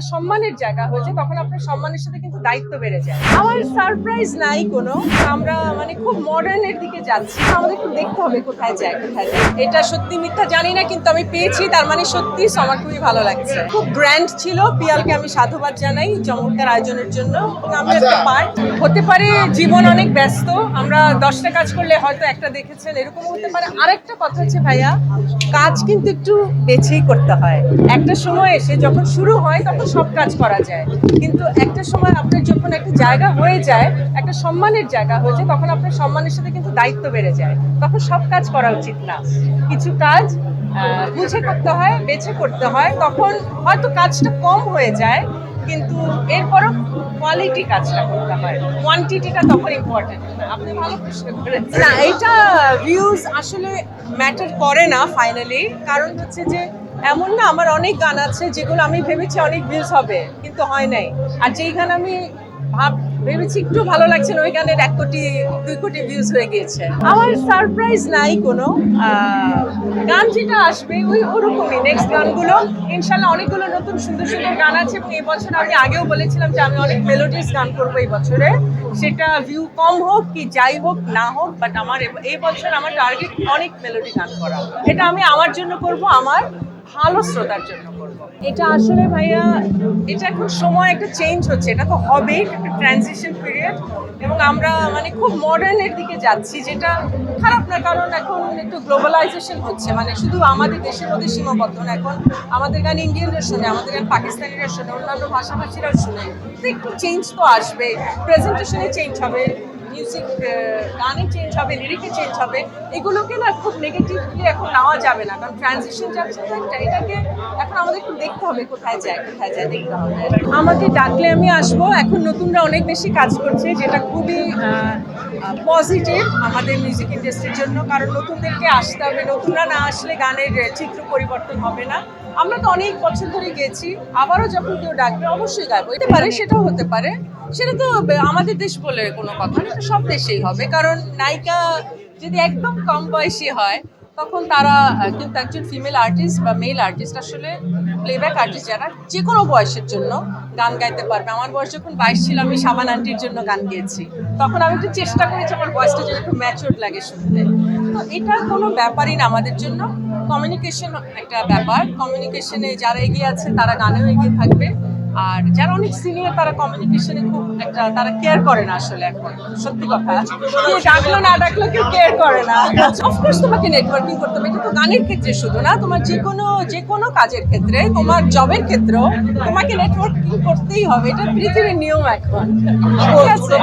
একটা সম্মানের জায়গা হয়েছে তখন আপনার সম্মানের সাথে কিন্তু দায়িত্ব বেড়ে যায়। আমার সারপ্রাইজ নাই কোনো আমরা মানে খুব মডার্নের দিকে যাচ্ছি আমাদের একটু দেখতে হবে কোথায় যায় কোথায় যায়। এটা সত্যি মিথ্যা জানি না কিন্তু আমি পেয়েছি তার মানে সত্যি আমার খুবই ভালো লাগছে। খুব গ্র্যান্ড ছিল পিয়ালকে আমি সাধুবাদ জানাই চমৎকার আয়োজনের জন্য। এবং আমি একটা পার্ট হতে পারে জীবন অনেক ব্যস্ত আমরা দশটা কাজ করলে হয়তো একটা দেখেছেন এরকম হতে পারে। আরেকটা কথা হচ্ছে ভাইয়া কাজ কিন্তু একটু বেছেই করতে হয়। একটা সময় এসে যখন শুরু হয় তখন সব কাজ করা যায়। কিন্তু একটা সময় আপনার যখন একটা জায়গা হয়ে যায়, একটা সম্মানের জায়গা হয়ে যায়, তখন আপনার সম্মানের সাথে কিন্তু দায়িত্ব বেড়ে যায়। তখন সব কাজ করা উচিত না। কিছু কাজ বুঝে করতে হয়, বেছে করতে হয়, তখন হয়তো কাজটা কম হয়ে যায়, কিন্তু এরপরও কোয়ালিটি কাজটা করতে হয়। কোয়ান্টিটিটা তখন ইম্পর্টেন্ট আপনি ভালো প্রশ্ন করেছেন। না, এটা ভিউজ আসলে ম্যাটার করে না ফাইনালি কারণ হচ্ছে যে এমন না, আমার অনেক গান আছে যেগুলো আমি ভেবেছি অনেক ভিউজ হবে, কিন্তু হয় নাই। আর যেই গান আমি ভাব, ভেবেছি একটু ভালো লাগছে ওই গানের এক কোটি, দুই কোটি ভিউজ হয়ে গিয়েছে। আমার সারপ্রাইজ নাই কোনো গান যেটা আসবে ওই ওরকমই নেক্সট গানগুলো। ইনশাল্লাহ অনেকগুলো নতুন সুন্দর সুন্দর গান আছে এবং এই বছর আমি আগেও বলেছিলাম যে আমি অনেক মেলোডিয়াস গান করব এই বছরে। সেটা ভিউ কম হোক কি যাই হোক, না হোক বাট আমার এই বছর আমার টার্গেট অনেক মেলোডি গান করা। এটা আমি আমার জন্য করব, আমার ভালো শ্রোতার জন্য করব। এটা আসলে ভাইয়া, এটা এখন সময়, একটা চেঞ্জ হচ্ছে। এটা তো হবে একটা ট্রানজিশন পিরিয়ড এবং আমরা মানে খুব মডার্নের দিকে যাচ্ছি, যেটা খারাপ না, কারণ এখন একটু গ্লোবালাইজেশন হচ্ছে। মানে শুধু আমাদের দেশের মধ্যে সীমাবদ্ধ না, এখন আমাদের গান ইন্ডিয়ানরা শোনে, আমাদের গান পাকিস্তানিরা শোনে, অন্যান্য ভাষাভাষীরা শোনে। তো একটু চেঞ্জ তো আসবে প্রেজেন্টেশনে চেঞ্জ হবে। মিউজিক গানে চেঞ্জ হবে লিরিকে চেঞ্জ হবে, এগুলোকে না খুব নেগেটিভলি এখন নেওয়া যাবে না। কারণ ট্রানজিশন যাচ্ছে একটা, এটাকে এখন আমাদের একটু দেখতে হবে কোথায় যায় কোথায় যায়, দেখতে হবে। আমাকে ডাকলে আমি আসব, এখন নতুনরা অনেক বেশি কাজ করছে, যেটা খুবই পজিটিভ আমাদের মিউজিক ইন্ডাস্ট্রির জন্য। কারণ নতুনদেরকে আসতে হবে, নতুনরা না আসলে গানের চিত্র পরিবর্তন হবে না। আমরা তো অনেক বছর ধরে গেছি, আবারও যখন কেউ ডাকবে, অবশ্যই গাইবো। হতে পারে, সেটাও হতে পারে। সেটা তো আমাদের দেশ বলে কোনো কথা না সব দেশেই হবে। কারণ নায়িকা যদি একদম কম বয়সী হয়, তখন তারা কিন্তু একজন ফিমেল আর্টিস্ট বা মেল আর্টিস্ট আসলে প্লেব্যাক আর্টিস্ট যারা যে কোনো বয়সের জন্য গান গাইতে পারবে। আমার বয়স যখন বাইশ ছিল, আমি সাবান আন্টির জন্য গান গেয়েছি। তখন আমি একটু চেষ্টা করেছি আমার ভয়েসটা যেন একটু ম্যাচিওর লাগে শুনতে। তো এটা কোনো ব্যাপারই না আমাদের জন্য। কমিউনিকেশন একটা ব্যাপার। কমিউনিকেশনে যারা এগিয়ে আছে, তারা গানেও এগিয়ে থাকবে। আর যারা অনেক সিনিয়র তারা কমিউনিকেশনে খুব একটা, তারা কেয়ার করে না আসলে এখন, সত্যি কথা। কে ডাকলো, না ডাকলো, কেউ কেয়ার করে না। অফকোর্স তোমাকে নেটওয়ার্কিং করতে হবে, এটা তো গানের ক্ষেত্রে শুধু না, তোমার যে কোনো যে কোনো কাজের ক্ষেত্রে, তোমার জবের ক্ষেত্রেও তোমাকে নেটওয়ার্কিং করতেই হবে, এটা পৃথিবীর নিয়ম এখন। ঠিক আছে?